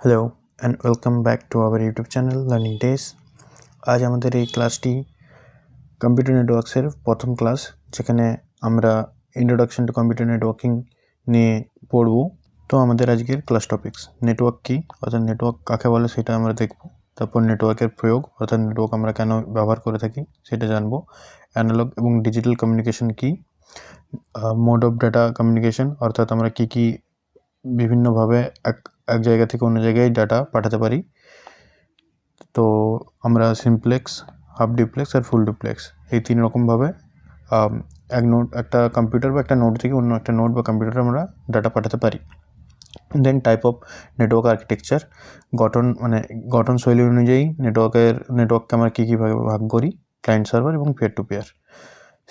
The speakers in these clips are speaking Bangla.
Hello and welcome back to our YouTube channel learning days আজ আমাদের এই ক্লাসটি কম্পিউটার নেটওয়ার্কসের প্রথম ক্লাস যেখানে আমরা ইন্ট্রোডাকশন টু কম্পিউটার নেটওয়ার্কিং নিয়ে পড়ব। তো আমাদের আজকের ক্লাস টপিকস নেটওয়ার্ক কী, অর্থাৎ নেটওয়ার্ক কাকে বলে সেটা আমরা দেখব। তারপর নেটওয়ার্কের প্রয়োগ, অর্থাৎ নেটওয়ার্ক আমরা কেন ব্যবহার করে থাকি সেটা জানব। অ্যানালগ এবং ডিজিটাল কমিউনিকেশন কী মোড অফ ডাটা কমিউনিকেশন অর্থাৎ আমরা কী কী বিভিন্নভাবে এক এক জায়গা থেকে অন্য জায়গায় ডাটা পাঠাতে পারি। তো আমরা সিমপ্লেক্স হাফ ডিপ্লেক্স আর ফুল ডিপ্লেক্স এই তিন রকমভাবে এক নোট একটা কম্পিউটার বা একটা নোট থেকে অন্য একটা নোট বা কম্পিউটারে আমরা ডাটা পাঠাতে পারি। Then type of network architecture গঠন মানে গঠন শৈলী অনুযায়ী নেটওয়ার্কের নেটওয়ার্ককে আমরা কী কী ভাগে ভাগ করি? ক্লায়েন্ট সার্ভার এবং peer to peer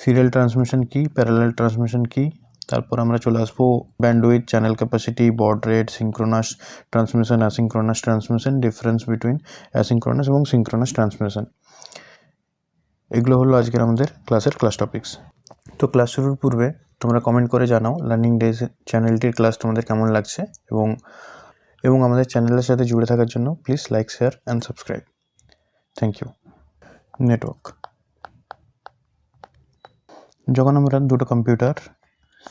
serial transmission কি? প্যারালাল ট্রান্সমিশন কি? তারপর আমরা চলে আসব bandwidth channel capacity baud rate synchronous transmission asynchronous transmission difference between asynchronous এবং সিঙ্ক্রোনাস ট্রান্সমিশন এগুলো হলো আজকের আমাদের ক্লাসের ক্লাস টপিক্স তো ক্লাস শুরুর পূর্বে তোমরা কমেন্ট করে জানাও লার্নিং ডেজ চ্যানেলটির ক্লাস তোমাদের কেমন লাগছে এবং এবং আমাদের চ্যানেলের সাথে জুড়ে থাকার জন্য please like share and subscribe thank you network যখন আমরা দুটো কম্পিউটার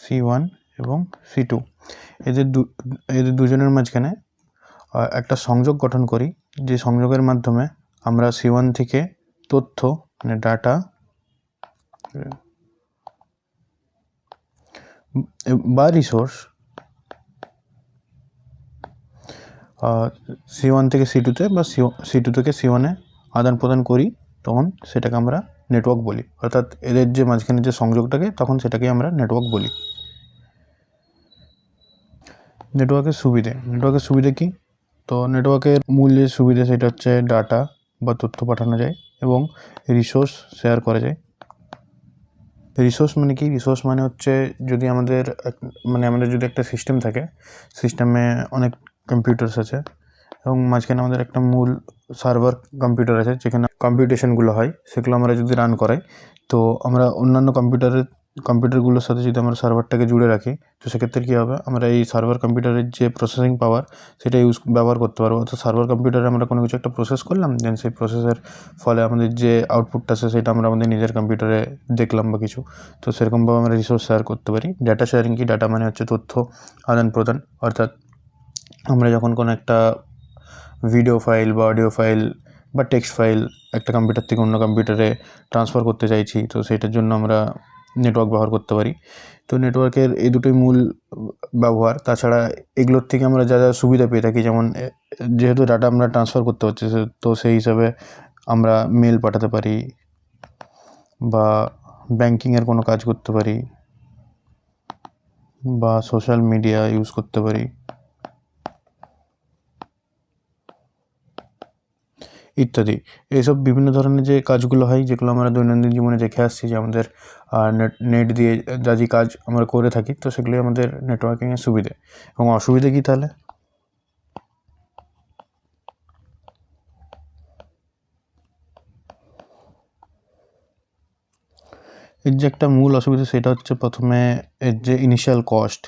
সি ওয়ান এবং সি টু। এদের দু এদের দুজনের মাঝখানে একটা সংযোগ গঠন করি, যে সংযোগের মাধ্যমে আমরা সি ওয়ান থেকে তথ্য মানে ডাটা, বা রিসোর্স সি ওয়ান থেকে সি টুতে বা সি টু থেকে সি ওয়ানে আদান প্রদান করি, তখন সেটাকে আমরা নেটওয়ার্ক বলি। অর্থাৎ এদের যে মাঝখানে যে সংযোগটাকে, তখন সেটাকে আমরা নেটওয়ার্ক বলি। নেটওয়ার্কের সুবিধে। নেটওয়ার্কের সুবিধে কি? তো নেটওয়ার্কের মূল যে সুবিধে, সেটা হচ্ছে ডাটা বা তথ্য পাঠানো যায় এবং রিসোর্স শেয়ার করা যায়। রিসোর্স মানে কি? রিসোর্স মানে হচ্ছে যদি আমাদের মানে আমাদের যদি একটা সিস্টেম থাকে সিস্টেমে অনেক কম্পিউটার্স আছে এবং মাঝখানে আমাদের একটা মূল সার্ভার কম্পিউটার আছে, যেখানে কম্পিউটেশনগুলো হয়, সেগুলো আমরা যদি রান করাই, তো আমরা অন্যান্য কম্পিউটারের, কম্পিউটারগুলোর সাথে যদি আমরা সার্ভারটাকে জুড়ে রাখি, তো সেক্ষেত্রে কী হবে? আমরা এই সার্ভার কম্পিউটারের যে প্রসেসিং পাওয়ার সেটা ইউজ ব্যবহার করতে পারব। অর্থাৎ সার্ভার কম্পিউটারে আমরা কোনো কিছু একটা প্রসেস করলাম দেন সেই প্রসেসের ফলে আমাদের যে আউটপুটটা আছে, সেটা আমরা আমাদের নিজের কম্পিউটারে দেখলাম বা কিছু। তো সেরকমভাবে আমরা রিসোর্স শেয়ার করতে পারি। ডাটা শেয়ারিং কি? ডাটা মানে হচ্ছে তথ্য আদান প্রদান। অর্থাৎ আমরা যখন কোনো একটা ভিডিও ফাইল বা অডিও ফাইল বা টেক্সট ফাইল একটা কম্পিউটার থেকে অন্য কম্পিউটারে ট্রান্সফার করতে চাইছি, তো সেটার জন্য আমরা নেটওয়ার্ক ব্যবহার করতে পারি। তো নেটওয়ার্কের এই দুটোই মূল ব্যবহার। তাছাড়া এগুলোর থেকে আমরা যা যা সুবিধা পেয়ে থাকি, যেমন যেহেতু ডাটা আমরা ট্রান্সফার করতে সে- তো সেই হিসাবে আমরা মেল পাঠাতে পারি বা ব্যাংকিংয়ের কোনো কাজ করতে পারি বা সোশ্যাল মিডিয়া ইউজ করতে পারি। ইত্যাদি। এইসব বিভিন্ন ধরনের যে কাজগুলো হয়, যেগুলো আমরা দৈনন্দিন জীবনে দেখে আসছি যে আমাদের নেট নেট দিয়ে যা যে কাজ আমরা করে থাকি, তো সেগুলোই আমাদের নেটওয়ার্কিংয়ের সুবিধে। এবং অসুবিধে কী তাহলে? এর যে একটা মূল অসুবিধা, সেটা হচ্ছে প্রথমে এর যে ইনিশিয়াল কস্ট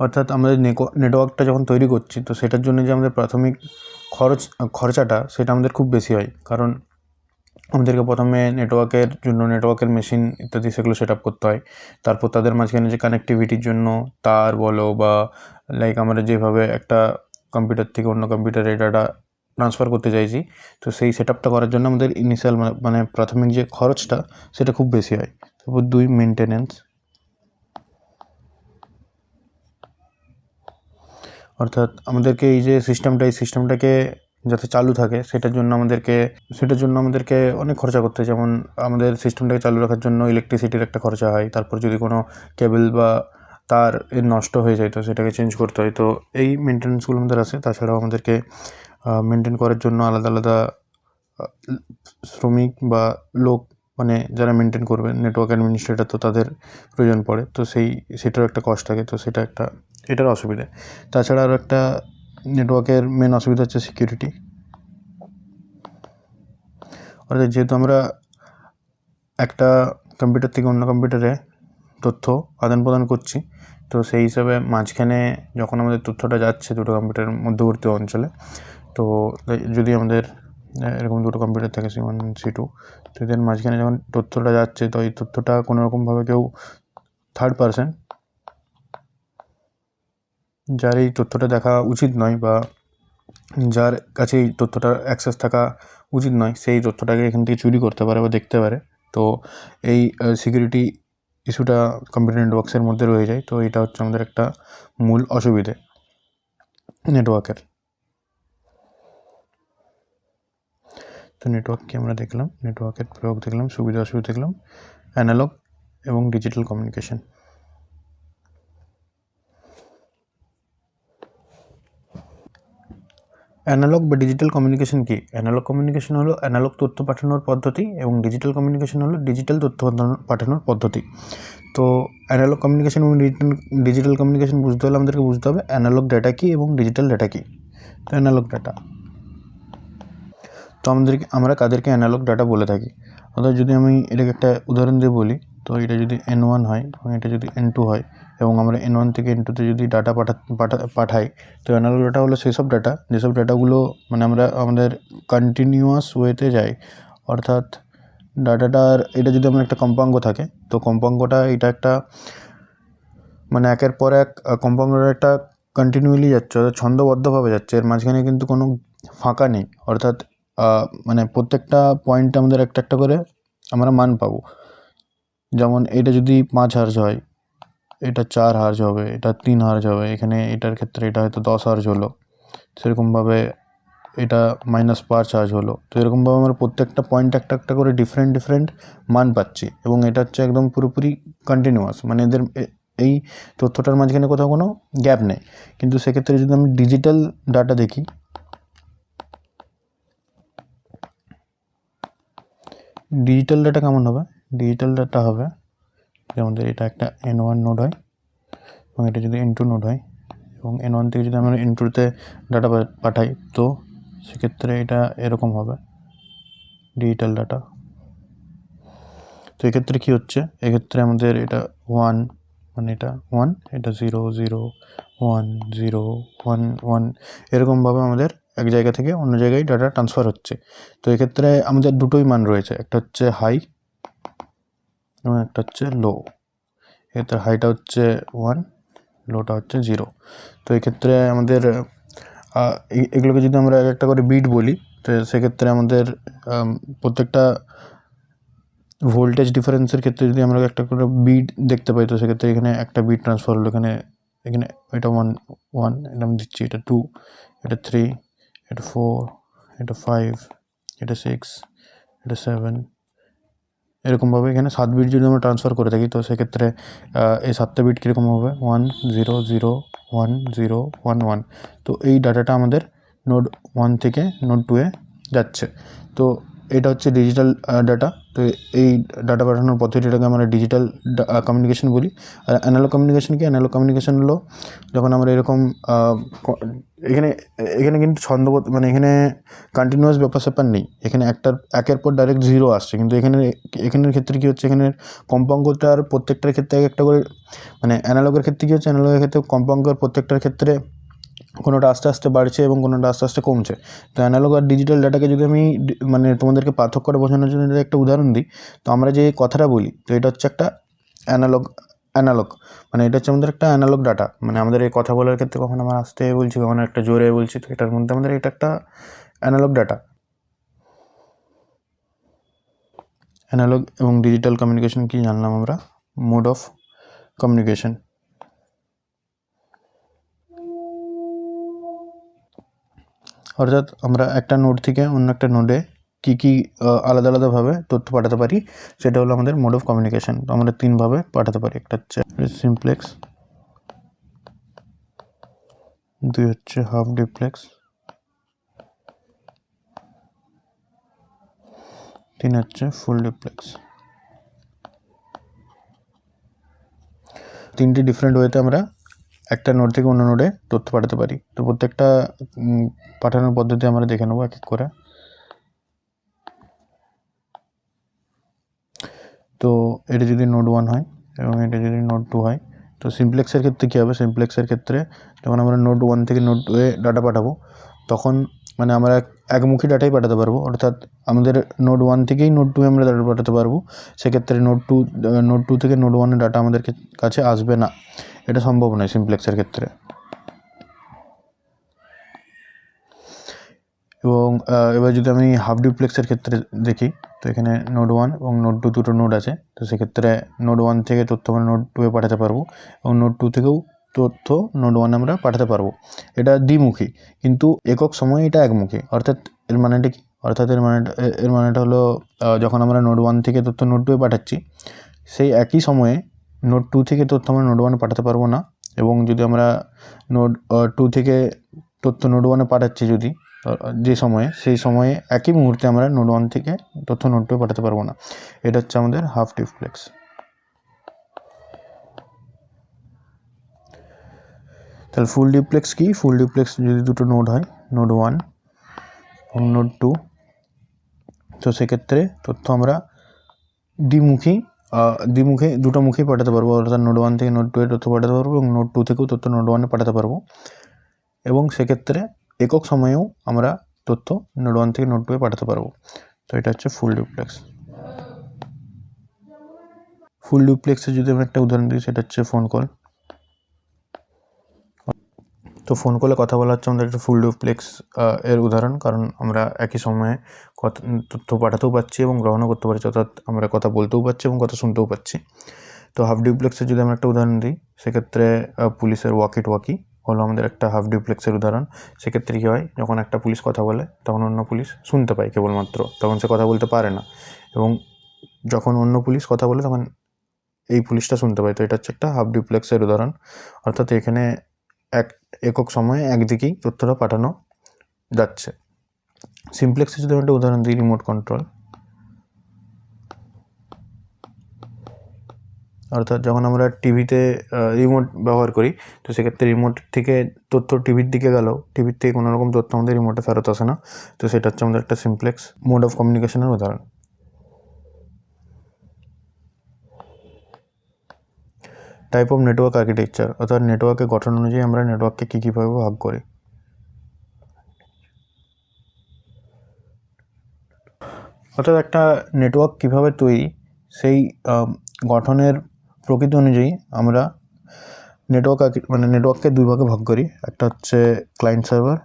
অর্থাৎ আমাদের নেটওয়ার্কটা যখন তৈরি করছি, তো সেটার জন্য যে আমাদের প্রাথমিক খরচ, খরচাটা সেটা আমাদের খুব বেশি হয়। কারণ আমাদেরকে প্রথমে নেটওয়ার্কের জন্য নেটওয়ার্কের মেশিন ইত্যাদি সেগুলো সেট আপ করতে হয়। তারপর তাদের মাঝখানে যে কানেক্টিভিটির জন্য তার বলো বা লাইক আমরা যেভাবে একটা কম্পিউটার থেকে অন্য কম্পিউটারে ডাটা ট্রান্সফার করতে চাইছি, তো সেই সেট আপটা করার জন্য আমাদের ইনিশিয়াল মানে প্রাথমিক যে খরচটা সেটা খুব বেশি হয়। তারপর দুই মেনটেনেন্স অর্থাৎ আমাদেরকে এই যে সিস্টেমটা এই সিস্টেমটাকে যাতে চালু থাকে, সেটার জন্য আমাদেরকে, সেটার জন্য আমাদেরকে অনেক খরচা করতে হয়। যেমন আমাদের সিস্টেমটাকে চালু রাখার জন্য ইলেকট্রিসিটির একটা খরচা হয়, তারপর যদি কোনো কেবল বা তার নষ্ট হয়ে যায়, তো সেটাকে চেঞ্জ করতে হয়। তো এই মেনটেন্যান্সগুলো আমাদের আছে। তাছাড়াও আমাদেরকে মেনটেন করার জন্য আলাদা আলাদা শ্রমিক বা লোক মানে যারা মেনটেন করবে নেটওয়ার্ক অ্যাডমিনিস্ট্রেটার তো তাদের প্রয়োজন পড়ে। তো সেই, সেটারও একটা কষ্ট থাকে, তো সেটা একটা এটার অসুবিধা। তাছাড়া আরও একটা নেটওয়ার্কের মেন অসুবিধা হচ্ছে সিকিউরিটি অর্থাৎ যেহেতু আমরা একটা কম্পিউটার থেকে অন্য কম্পিউটারে তথ্য আদান প্রদান করছি, তো সেই হিসাবে মাঝখানে যখন আমাদের তথ্যটা যাচ্ছে দুটো কম্পিউটারের মধ্যবর্তী অঞ্চলে, তো যদি আমাদের এরকম দুটো কম্পিউটার থাকে সি ওয়ান সি টু এদের মাঝখানে যখন তথ্যটা যাচ্ছে, তো এই তথ্যটা কোনো রকমভাবে কেউ থার্ড পারসন যার এই তথ্যটা দেখা উচিত নয় বা যার কাছে এই তথ্যটার অ্যাক্সেস থাকা উচিত নয়, সেই তথ্যটাকে এখান থেকে চুরি করতে পারে বা দেখতে পারে। তো এই সিকিউরিটি ইস্যুটা কম্পিউটার নেটওয়ার্কসের মধ্যে রয়ে যায়। তো এটা হচ্ছে আমাদের একটা মূল অসুবিধে নেটওয়ার্কের তো নেটওয়ার্ককে আমরা দেখলাম নেটওয়ার্কের প্রয়োগ দেখলাম, সুবিধা অসুবিধা দেখলাম অ্যানালগ এবং ডিজিটাল কমিউনিকেশন অ্যানালগ বা ডিজিটাল কমিউনিকেশন কি? অ্যানালগ কমিউনিকেশন হলো অ্যানালগ তথ্য পাঠানোর পদ্ধতি এবং ডিজিটাল কমিউনিকেশন হলো ডিজিটাল তথ্য পাঠানোর পদ্ধতি। তো অ্যানালগ কমিউনিকেশন এবং ডিজিটাল কমিউনিকেশন বুঝতে হলে আমাদেরকে বুঝতে হবে অ্যানালগ ডেটা কী এবং ডিজিটাল ডেটা কী? তো অ্যানালগ ডাটা তো আমাদেরকে, আমরা কাদেরকে অ্যানালগ ডাটা বলে থাকি। অর্থাৎ যদি আমি এটাকে একটা উদাহরণ দিয়ে বলি, তো এটা যদি এন ওয়ান হয় এবং এটা যদি এন টু হয় এবং আমরা এন ওয়ান থেকে এন টুতে যদি ডাটা পাঠা পাঠা, পাঠাই, তো অ্যানালগ ডাটা হলো সেসব ডাটা যেসব ডাটাগুলো মানে আমরা আমাদের কন্টিনিউয়াস ওয়েতে যায় অর্থাৎ ডাটাটার এটা যদি আমার একটা কম্পাঙ্গ থাকে, তো কম্পাঙ্গটা এটা একটা মানে একের পর এক কম্পাঙ্গটা একটা কন্টিনিউয়ালি যাচ্ছে, অর্থাৎ ছন্দবদ্ধভাবে যাচ্ছে। এর মাঝখানে কিন্তু কোনো ফাঁকা নেই। অর্থাৎ মানে প্রত্যেকটা পয়েন্টে আমাদের একটা একটা করে আমরা মান পাবো। যেমন এটা যদি পাঁচ হার্জ হয়, এটা চার হার্জ হবে, এটা তিন হার্জ হবে, এখানে এটার ক্ষেত্রে এটা হয়তো দশ হার্জ হলো, সেরকমভাবে এটা মাইনাস পাঁচ হার্জ হলো। তো এরকমভাবে আমরা প্রত্যেকটা পয়েন্ট একটা একটা করে ডিফারেন্ট ডিফারেন্ট মান পাচ্ছি এবং এটা হচ্ছে একদম পুরোপুরি কন্টিনিউয়াস মানে এদের এই তথ্যটার মাঝখানে কোথাও কোনো গ্যাপ নেই। কিন্তু সেক্ষেত্রে যদি আমি ডিজিটাল ডাটা দেখি ডিজিটাল ডাটা কেমন হবে? ডিজিটাল ডাটা হবে আমাদের এটা একটা এন ওয়ান নোড হয় এবং এটা যদি এন টু নোড হয় এবং এন ওয়ান থেকে যদি আমরা এন টুতে ডাটা পাঠাই, তো সেক্ষেত্রে এটা এরকম হবে ডিজিটাল ডাটা তো এক্ষেত্রে কী হচ্ছে? এক্ষেত্রে আমাদের এটা ওয়ান মানে এটা ওয়ান এটা zero zero one zero one one এরকমভাবে আমাদের এক জায়গা থেকে অন্য জায়গায় ডাটা ট্রান্সফার হচ্ছে। তো এক্ষেত্রে আমাদের দুটোই মান রয়েছে, একটা হচ্ছে হাই এবং একটা হচ্ছে লো এক্ষেত্রে হাইটা হচ্ছে ওয়ান লোটা হচ্ছে জিরো তো এক্ষেত্রে আমাদের এগুলোকে যদি আমরা এক একটা করে বিট বলি, তো সেক্ষেত্রে আমাদের প্রত্যেকটা ভোল্টেজ ডিফারেন্সের ক্ষেত্রে যদি আমরা একটা করে বিট দেখতে পাই, তো সেক্ষেত্রে এখানে একটা বিট ট্রান্সফার হলো। এখানে এখানে এটা ওয়ান ওয়ান এটা আমি দিচ্ছি, এটা টু এটা থ্রি এটা ফোর এটা ফাইভ এটা সিক্স এটা সেভেন এরকমভাবে এখানে সাত বিট যদি আমরা ট্রান্সফার করে থাকি, তো সেক্ষেত্রে এই সাতটা বিট কীরকম হবে? One zero zero one zero one one তো এই ডাটাটা আমাদের নোড ওয়ান থেকে নোড টুয়ে যাচ্ছে। তো এটা হচ্ছে ডিজিটাল ডাটা তো এই ডাটা পাঠানোর পদ্ধতিটাকে আমরা ডিজিটাল কমিউনিকেশন বলি। আর অ্যানালগ কমিউনিকেশন কি? অ্যানালগ কমিউনিকেশন হলো যখন আমরা এরকম এখানে এখানে কিন্তু ছন্দবোধ মানে এখানে কন্টিনিউয়াস ব্যাপার স্যাপার নেই। এখানে একটার, একের পর ডাইরেক্ট জিরো আসছে। কিন্তু এখানে, এখানের ক্ষেত্রে কী হচ্ছে? এখানের কম্পাঙ্কটার প্রত্যেকটার ক্ষেত্রে এক একটা করে মানে অ্যানালগের ক্ষেত্রে কী হচ্ছে? অ্যানালগের ক্ষেত্রে কম্পাঙ্কর প্রত্যেকটার ক্ষেত্রে কোনোটা আস্তে আস্তে বাড়ছে এবং কোনোটা আস্তে আস্তে কমছে। তো অ্যানালগ আর ডিজিটাল ডাটাকে যদি আমি মানে তোমাদেরকে পার্থক্যটা বোঝানোর জন্য একটা উদাহরণ দিই, তো আমরা যে কথাটা বলি, তো এটা হচ্ছে একটা অ্যানালগ অ্যানালগ মানে এটা হচ্ছে আমাদের একটা অ্যানালগ ডাটা মানে আমাদের এই কথা বলার ক্ষেত্রে কখনো আমরা আস্তে বলছি, কখনো একটা জোরে বলছি, তো এটার মধ্যে আমাদের এটা একটা অ্যানালগ ডাটা অ্যানালগ এবং ডিজিটাল কমিউনিকেশন কি জানলাম আমরা? মোড অফ কমিউনিকেশন অর্থাৎ আমরা একটা নোড থেকে অন্য একটা নোডে কী কী আলাদা আলাদাভাবে তথ্য পাঠাতে পারি, সেটা হলো আমাদের মোড অফ কমিউনিকেশান তো আমরা তিনভাবে পাঠাতে পারি, একটা হচ্ছে সিমপ্লেক্স দুই হচ্ছে হাফ ডিপ্লেক্স তিন হচ্ছে ফুল ডিপ্লেক্স তিনটি ডিফারেন্ট ওয়েতে আমরা একটা নোট থেকে অন্য নোডে তথ্য পাঠাতে পারি। তো প্রত্যেকটা পাঠানোর পদ্ধতি আমরা দেখে নেব এক এক করে। তো এটা যদি নোট ওয়ান হয় এবং এটা যদি নোট টু হয়, তো সিমপ্লেক্সের ক্ষেত্রে কী হবে? সিমপ্লেক্সের ক্ষেত্রে যখন আমরা নোট ওয়ান থেকে নোট টুয়ে ডাটা পাঠাবো, তখন মানে আমরা এক- একমুখী ডাটাই পাঠাতে পারব। অর্থাৎ আমাদের নোট ওয়ান থেকেই নোট টুয়ে আমরা ডাটা পাঠাতে পারব। সেক্ষেত্রে নোট টু নোট টু থেকে নোট ওয়ানের ডাটা আমাদের কাছে আসবে না। এটা সম্ভব নয় সিমপ্লেক্সের ক্ষেত্রে। এবং এবার যদি আমি হাফ ডিপ্লেক্সের ক্ষেত্রে দেখি, তো এখানে নোড ওয়ান এবং নোড টু দুটো নোড আছে। তো সেক্ষেত্রে নোড ওয়ান থেকে তথ্য আমরা নোড টুয়ে পাঠাতে পারব এবং নোড টু থেকেও তথ্য নোড ওয়ান আমরা পাঠাতে পারব। এটা দ্বিমুখী, কিন্তু একক সময়ে এটা একমুখী। অর্থাৎ এর মানেটা কি? অর্থাৎ এর মানেটা এর মানেটা হলো যখন আমরা নোড ওয়ান থেকে তথ্য নোড টুয়ে পাঠাচ্ছি, সেই একই সময়ে নোড টু থেকে তথ্য আমরা নোড ওয়ানে পাঠাতে পারব না। এবং যদি আমরা নোড টু থেকে তথ্য নোড ওয়ানে পাঠাচ্ছি যদি যে সময়ে, সেই সময়ে একই মুহূর্তে আমরা নোড ওয়ান থেকে তথ্য নোড টুয়ে পাঠাতে পারব না। এটা হচ্ছে আমাদের হাফ ডিপ্লেক্স তাহলে ফুল ডিপ্লেক্স কি? ফুল ডিপ্লেক্স যদি দুটো নোড হয়, নোড ওয়ান এবং নোড টু তো সেক্ষেত্রে তথ্য আমরা দ্বিমুখী আহ, মুখে দুটো মুখেই পাঠাতে পারব। অর্থাৎ নোট ওয়ান থেকে নোট টু এ তথ্য পাঠাতে পারব এবং নোট টু থেকেও তথ্য নোট ওয়ানে পাঠাতে পারব। এবং সেক্ষেত্রে একক সময়েও আমরা তথ্য নোট ওয়ান থেকে নোট টু এ পাঠাতে পারব। তো এটা হচ্ছে ফুল ডুপ্লেক্স ফুল ডুপ্লেক্সে যদি আমি একটা উদাহরণ দিই সেটা হচ্ছে ফোন কল তো ফোন কলে কথা বলা হচ্ছে আমাদের একটা ফুল ডুপ্লেক্স এর উদাহরণ। কারণ আমরা একই সময়ে কথা, তথ্য পাঠাতেও পারছি এবং গ্রহণও করতে পারছি, অর্থাৎ আমরা কথা বলতেও পারছি এবং কথা শুনতেও পাচ্ছি তো হাফ ডিপ্লেক্সের যদি আমরা একটা উদাহরণ দিই, সেক্ষেত্রে পুলিশের ওয়াকিট ওয়াকি হলো আমাদের একটা হাফ ডিপ্লেক্সের উদাহরণ। সেক্ষেত্রে কী হয়, যখন একটা পুলিশ কথা বলে, তখন অন্য পুলিশ শুনতে পায় কেবলমাত্র, তখন সে কথা বলতে পারে না। এবং যখন অন্য পুলিশ কথা বলে, তখন এই পুলিশটা শুনতে পায়। তো এটা হচ্ছে একটা হাফ ডিপ্লেক্সের উদাহরণ। অর্থাৎ এখানে এক একক সময়ে একদিকেই তথ্যটা পাঠানো যাচ্ছে। সিমপ্লেক্সের যদি একটা উদাহরণ দিই রিমোট কন্ট্রোল অর্থাৎ যখন আমরা টিভিতে রিমোট ব্যবহার করি, তো সেক্ষেত্রে রিমোট থেকে তথ্য টিভির দিকে গেল টিভির থেকে কোনো রকম তথ্য আমাদের রিমোটে ফেরত আসে না। তো সেটা হচ্ছে আমাদের একটা সিমপ্লেক্স মোড অফ কমিউনিকেশনের উদাহরণ। টাইপ অফ নেটওয়ার্ক আর্কিটেকচার অর্থাৎ নেটওয়ার্কের গঠন অনুযায়ী আমরা নেটওয়ার্ককে কী কীভাবে ভাগ করি। অর্থাৎ একটা নেটওয়ার্ক কীভাবে তৈরি, সেই গঠনের প্রকৃতি অনুযায়ী আমরা নেটওয়ার্ক মানে নেটওয়ার্ককে দুই ভাগে ভাগ করি। একটা হচ্ছে ক্লায়েন্ট সার্ভার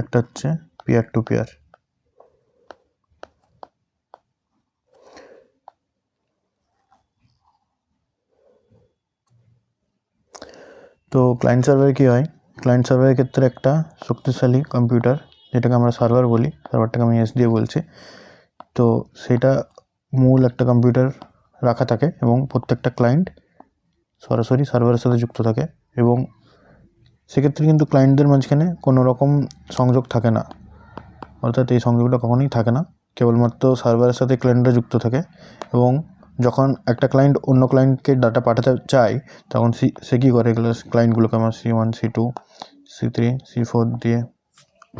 একটা হচ্ছে পিয়ার টু পিয়ার তো ক্লায়েন্ট সার্ভারে কী হয়? ক্লায়েন্ট সার্ভারের ক্ষেত্রে একটা শক্তিশালী কম্পিউটার যেটাকে আমরা সার্ভার বলি সার্ভারটাকে আমি এস দিয়ে বলছি। তো সেটা মূল একটা কম্পিউটার রাখা থাকে এবং প্রত্যেকটা ক্লায়েন্ট সরাসরি সার্ভারের সাথে যুক্ত থাকে এবং সেক্ষেত্রে কিন্তু ক্লায়েন্টদের মাঝখানে কোনো রকম সংযোগ থাকে না। অর্থাৎ এই সংযোগটা কখনোই থাকে না। কেবলমাত্র সার্ভারের সাথে ক্লায়েন্টরা যুক্ত থাকে এবং যখন একটা ক্লায়েন্ট অন্য ক্লায়েন্টকে ডাটা পাঠাতে চায়, তখন সি, সে কী করে? এগুলো ক্লায়েন্টগুলোকে আমার C one C two C three C four দিয়ে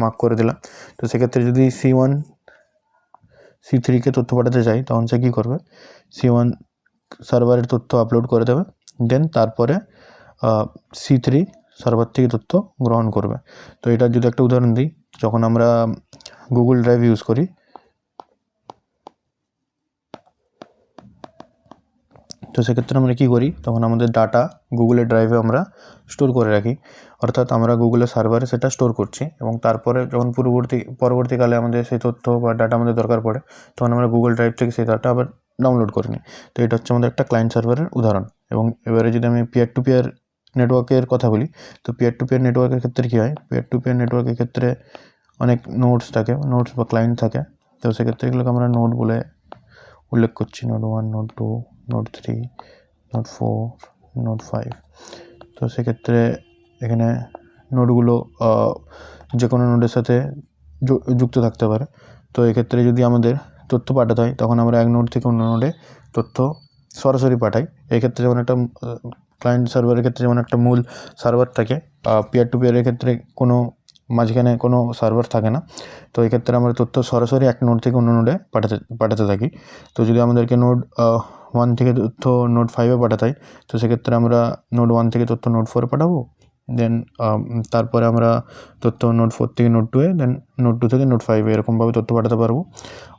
মার্ক করে দিলাম। তো সেক্ষেত্রে যদি সি ওয়ান সি থ্রিকে তথ্য পাঠাতে চাই তখন সে কী করবে? সি ওয়ান সার্ভারের তথ্য আপলোড করে দেবে দেন তারপরে সি থ্রি সার্ভার থেকে তথ্য গ্রহণ করবে। তো এটার যদি একটা উদাহরণ দিই, যখন আমরা গুগল ড্রাইভ ইউজ করি তো সেক্ষেত্রে আমরা কী করি? তখন আমাদের ডাটা গুগলের ড্রাইভে আমরা স্টোর করে রাখি। অর্থাৎ আমরা গুগলের সার্ভারে সেটা স্টোর করছি এবং তারপরে যখন পূর্ববর্তী, পরবর্তীকালে আমাদের সেই তথ্য বা ডাটা আমাদের দরকার পড়ে, তখন আমরা গুগল ড্রাইভ থেকে সেই ডাটা আবার ডাউনলোড করে নিই। তো এটা হচ্ছে আমাদের একটা ক্লায়েন্ট সার্ভারের উদাহরণ। এবং এবারে যদি আমি পিয়ার টু পিয়ার নেটওয়ার্কের কথা বলি, তো পিয়ার টু পিয়ার নেটওয়ার্কের ক্ষেত্রে কী হয়? পিয়ার টু পিয়ার নেটওয়ার্কের ক্ষেত্রে অনেক নোটস থাকে নোটস বা ক্লায়েন্ট থাকে। তো সেক্ষেত্রে এগুলোকে আমরা নোট বলে উল্লেখ করছি। Node one node two node three node four node five তো সেক্ষেত্রে এখানে নোটগুলো যে কোনো নোটের সাথে যুক্ত থাকতে পারে। তো এক্ষেত্রে যদি আমাদের তথ্য পাঠাতে হয়, তখন আমরা এক নোট থেকে অন্য নোটে তথ্য সরাসরি পাঠাই। এক্ষেত্রে যেমন একটা ক্লায়েন্ট সার্ভারের ক্ষেত্রে যেমন একটা মূল সার্ভার থাকে পিয়ার টু পিয়ারের ক্ষেত্রে কোনো মাঝখানে কোনো সার্ভার থাকে না। তো এই ক্ষেত্রে আমরা তথ্য সরাসরি এক নোড থেকে অন্য নোডে পাঠাতে পাঠাতে থাকি। তো যদি আমাদেরকে নোড ওয়ান থেকে তথ্য নোট ফাইভে পাঠাতে তো সেক্ষেত্রে আমরা নোট ওয়ান থেকে তথ্য নোট ফোরে পাঠাবো। দেন তারপরে আমরা তথ্য নোট ফোর থেকে নোট টুয়ে দেন নোট টু থেকে নোট ফাইভে এরকমভাবে তথ্য পাঠাতে পারব।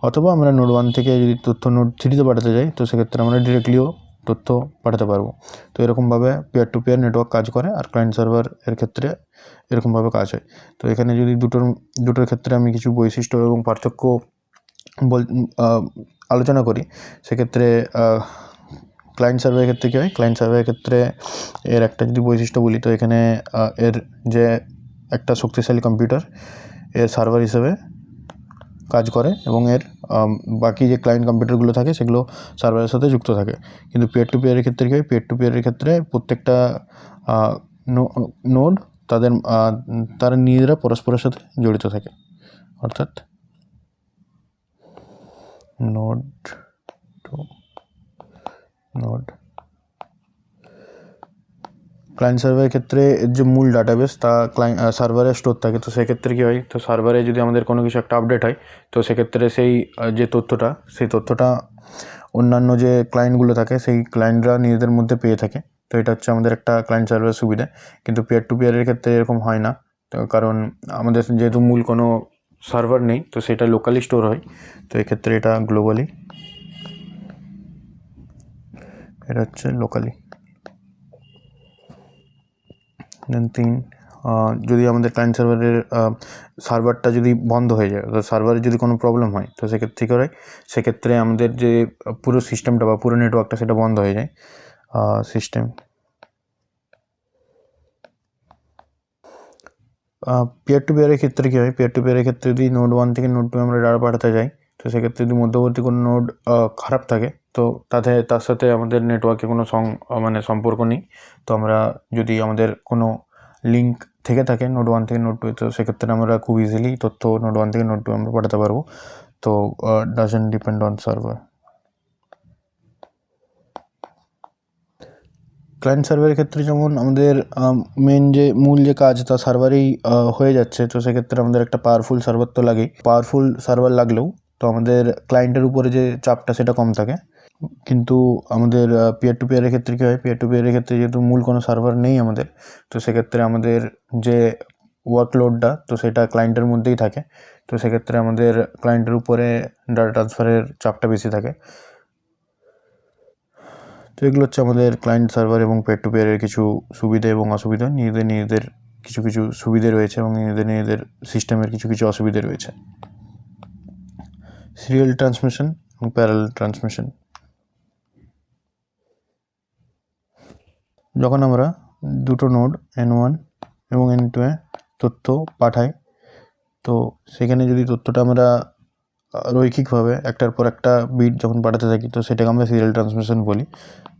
অথবা আমরা নোট ওয়ান থেকে যদি তথ্য নোট থ্রিতে পাঠাতে যাই, তো সেক্ষেত্রে আমরা ডিরেক্টলিও তথ্য পাঠাতে পারব। তো এরকমভাবে পেয়ার টু পেয়ার নেটওয়ার্ক কাজ করে, আর ক্লায়েন্ট সার্ভার এর ক্ষেত্রে এরকমভাবে কাজ হয়। তো এখানে যদি দুটোর দুটোর ক্ষেত্রে আমি কিছু বৈশিষ্ট্য এবং পার্থক্য বল আলোচনা করি, সেক্ষেত্রে ক্লায়েন্ট সার্ভারের ক্ষেত্রে কী হয়? ক্লায়েন্ট সার্ভারের ক্ষেত্রে এর একটা যদি বৈশিষ্ট্য বলি, তো এখানে এর যে একটা শক্তিশালী কম্পিউটার এর সার্ভার হিসেবে কাজ করে এবং এর বাকি যে ক্লায়েন্ট কম্পিউটারগুলো থাকে, সেগুলো সার্ভারের সাথে যুক্ত থাকে। কিন্তু পেয়ার টু পেয়ারের ক্ষেত্রে কী হয়? পেয়ার টু পেয়ারের ক্ষেত্রে প্রত্যেকটা নোড তাদের তারা নিজেরা পরস্পরের সাথে জড়িত থাকে। অর্থাৎ নোড টু নোড ক্লায়েন্ট সার্ভারের ক্ষেত্রে যে মূল ডাটাবেস তা ক্লায়েন্ট সার্ভারে স্টোর থাকে। তো সেক্ষেত্রে কী হয়? তো সার্ভারে যদি আমাদের কোনো কিছু একটা আপডেট হয়, তো সেক্ষেত্রে সেই যে তথ্যটা, সেই তথ্যটা অন্যান্য যে ক্লায়েন্টগুলো থাকে, সেই ক্লায়েন্টরা নিজেদের মধ্যে পেয়ে থাকে। তো এটা হচ্ছে আমাদের একটা ক্লায়েন্ট সার্ভারের সুবিধা। কিন্তু পেয়ার টু পেয়ারের ক্ষেত্রে এরকম হয় না। তো কারণ আমাদের যেহেতু মূল কোনো সার্ভার নেই, তো সেটা লোকালি স্টোর হয়। তো এক্ষেত্রে এটা গ্লোবালি এটা হচ্ছে লোকালি দেন তিন যদি আমাদের ক্লায়েন্ট সার্ভারের সার্ভারটা যদি বন্ধ হয়ে যায়, তো সার্ভারে যদি কোনো প্রবলেম হয়, তো সেক্ষেত্রে কী করে সেক্ষেত্রে আমাদের যে পুরো সিস্টেমটা বা পুরো নেটওয়ার্কটা সেটা বন্ধ হয়ে যায়। সিস্টেম পিয়ার টু পিয়ারের ক্ষেত্রে কী হয়? পিয়ার টু পিয়ারের ক্ষেত্রে যদি নোড ওয়ান থেকে নোড টু আমরা ডাটা পাঠাতে যাই, তো সেক্ষেত্রে যদি মধ্যবর্তী কোনো নোড খারাপ থাকে, তো তাতে, তার সাথে আমাদের নেটওয়ার্কে কোনো সং মানে সম্পর্ক নেই। তো আমরা যদি আমাদের কোনো লিঙ্ক থেকে থাকে নোট ওয়ান থেকে নোট টু তো সেক্ষেত্রে আমরা খুব ইজিলি তথ্য নোট ওয়ান থেকে নোট টু আমরা পাঠাতে পারব। তো doesn't depend on server client সার্ভারের ক্ষেত্রে যেমন আমাদের মেন যে মূল যে কাজ, তা সার্ভারেই হয়ে যাচ্ছে। তো সেক্ষেত্রে আমাদের একটা পাওয়ারফুল সার্ভার তো লাগেই। পাওয়ারফুল সার্ভার লাগলেও তো আমাদের ক্লায়েন্টের উপরে যে চাপটা, সেটা কম থাকে। কিন্তু আমাদের পিয়ার টু পিয়ারের ক্ষেত্রে কী হয়? পিয়ার টু পিয়ারের ক্ষেত্রে যেহেতু মূল কোনো সার্ভার নেই আমাদের, তো সেক্ষেত্রে আমাদের যে ওয়ার্কলোডটা তো সেটা ক্লায়েন্টের মধ্যেই থাকে। তো সেক্ষেত্রে আমাদের ক্লায়েন্টের উপরে ডাটা ট্রান্সফারের চাপটা বেশি থাকে। তো এগুলো হচ্ছে আমাদের ক্লায়েন্ট সার্ভার এবং পেড টু পেয়ারের কিছু সুবিধা এবং অসুবিধা। নিজেদের নিজেদের কিছু কিছু সুবিধে রয়েছে এবং নিজেদের নিজেদের সিস্টেমের কিছু কিছু অসুবিধে রয়েছে। সিরিয়াল ট্রান্সমিশন এবং প্যারাল ট্রান্সমিশন যখন আমরা দুটো নোড এন ওয়ান এবং এন টু এ তথ্য পাঠাই, তো সেখানে যদি তথ্যটা আমরা রৈখিকভাবে একটার পর একটা বিট যখন পাঠাতে থাকি, তো সেটাকে আমরা সিরিয়াল ট্রান্সমিশন বলি।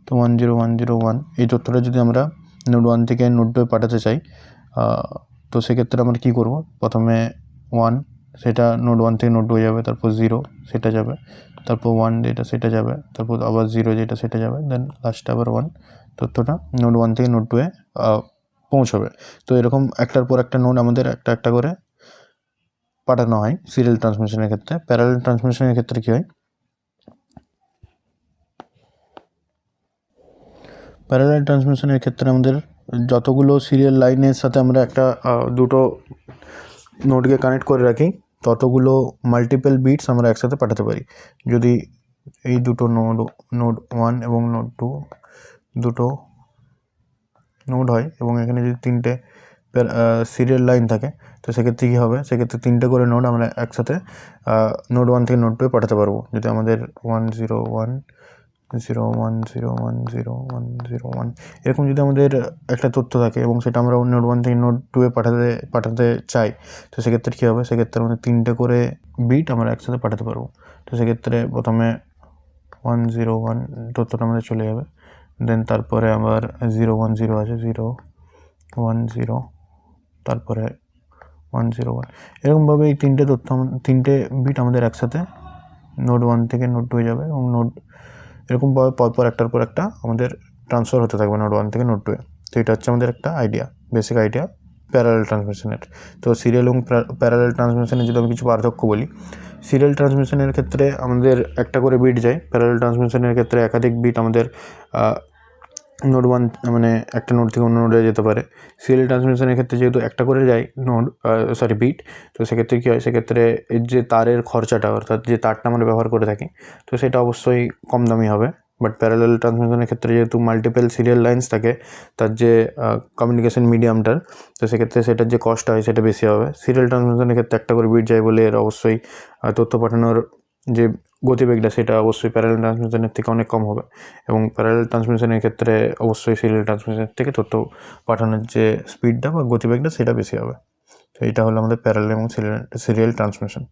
তো one zero one zero one এই তথ্যটা যদি আমরা নোড ওয়ান থেকে নোড টুয়ে পাঠাতে চাই তো সেক্ষেত্রে আমরা কী করব? প্রথমে ওয়ান সেটা নোড ওয়ান থেকে নোড টু যাবে, তারপর জিরো সেটা যাবে, তারপর ওয়ান যেটা সেটা যাবে, তারপর আবার জিরো যেটা সেটা যাবে দেন লাস্টে আবার ওয়ান তথ্যটা নোড ওয়ান থেকে নোড টুয়ে পৌঁছবে। তো এরকম একটার পর একটা নোড আমাদের একটা একটা করে পাঠানো হয় সিরিয়াল ট্রান্সমিশনের ক্ষেত্রে। প্যারালাল ট্রান্সমিশনের ক্ষেত্রে কী হয়? প্যারালাল ট্রান্সমিশনের ক্ষেত্রে আমাদের যতগুলো সিরিয়াল লাইনের সাথে আমরা একটা দুটো নোটকে কানেক্ট করে রাখি, ততগুলো মাল্টিপল বিটস আমরা একসাথে পাঠাতে পারি। যদি এই দুটো নোড নোড ওয়ান এবং নোড টু দুটো নোড হয় এবং এখানে যদি তিনটে সিরিয়াল লাইন থাকে, তো সেক্ষেত্রে কী হবে? সেক্ষেত্রে তিনটে করে নোড আমরা একসাথে নোড ওয়ান থেকে নোড টুয়ে পাঠাতে পারব। যদি আমাদের one zero one zero one zero one zero one zero one এরকম যদি আমাদের একটা তথ্য থাকে এবং সেটা আমরা নোট ওয়ান থেকে নোট টুয়ে পাঠাতে পাঠাতে চাই, তো সেক্ষেত্রে কী হবে? সেক্ষেত্রে আমাদের তিনটে করে বিট আমরা একসাথে পাঠাতে পারব। তো সেক্ষেত্রে প্রথমে ওয়ান জিরো ওয়ান তথ্যটা আমাদের চলে যাবে। দেন তারপরে আবার জিরো ওয়ান জিরো আছে জিরো ওয়ান জিরো তারপরে ওয়ান জিরো ওয়ান এরকমভাবে এই তিনটে তথ্য, তিনটে বিট আমাদের একসাথে নোট ওয়ান থেকে নোট টু যাবে এবং নোড এরকমভাবে পরপর একটার পর একটা আমাদের ট্রান্সফার হতে থাকবে নোট ওয়ান থেকে নোট টুয়ে তো এটা হচ্ছে আমাদের একটা আইডিয়া বেসিক আইডিয়া প্যারালাল ট্রান্সমিশনের তো সিরিয়াল এবং প্যারালাল ট্রান্সমিশনের যদি আমি কিছু পার্থক্য বলি সিরিয়াল ট্রান্সমিশনের ক্ষেত্রে আমাদের একটা করে বিট যায়। প্যারালাল ট্রান্সমিশনের ক্ষেত্রে একাধিক বিট আমাদের নোড ওয়ান মানে একটা নোড থেকে অন্য নোডে যেতে পারে। সিরিয়াল ট্রান্সমিশনের ক্ষেত্রে যেহেতু একটা করে যায় নোড সরি বিট তো সেক্ষেত্রে কী হয়? সেক্ষেত্রে যে তারের খরচাটা, অর্থাৎ যে তারটা আমরা ব্যবহার করে থাকি, তো সেটা অবশ্যই কম দামি হবে। বাট প্যারালাল ট্রান্সমিশনের ক্ষেত্রে যেহেতু মাল্টিপল সিরিয়াল লাইন্স থাকে, তার যে কমিউনিকেশন মিডিয়ামটার তো সেক্ষেত্রে সেটার যে কষ্ট হয়, সেটা বেশি হবে। সিরিয়াল ট্রান্সমিশনের ক্ষেত্রে একটা করে বিট যায় বলে এর অবশ্যই তথ্য পাঠানোর যে গতিবেগটা সেটা অবশ্যই প্যারাল ট্রান্সমিশনের থেকে অনেক কম হবে। এবং প্যারাল ট্রান্সমিশনের ক্ষেত্রে অবশ্যই সিরিয়াল ট্রান্সমিশনের থেকে তথ্য পাঠানোর যে স্পিডটা বা গতিবেগটা সেটা বেশি হবে। তো এটা হলো আমাদের প্যারাল এবং সিরিয়াল সিরিয়াল ট্রান্সমিশন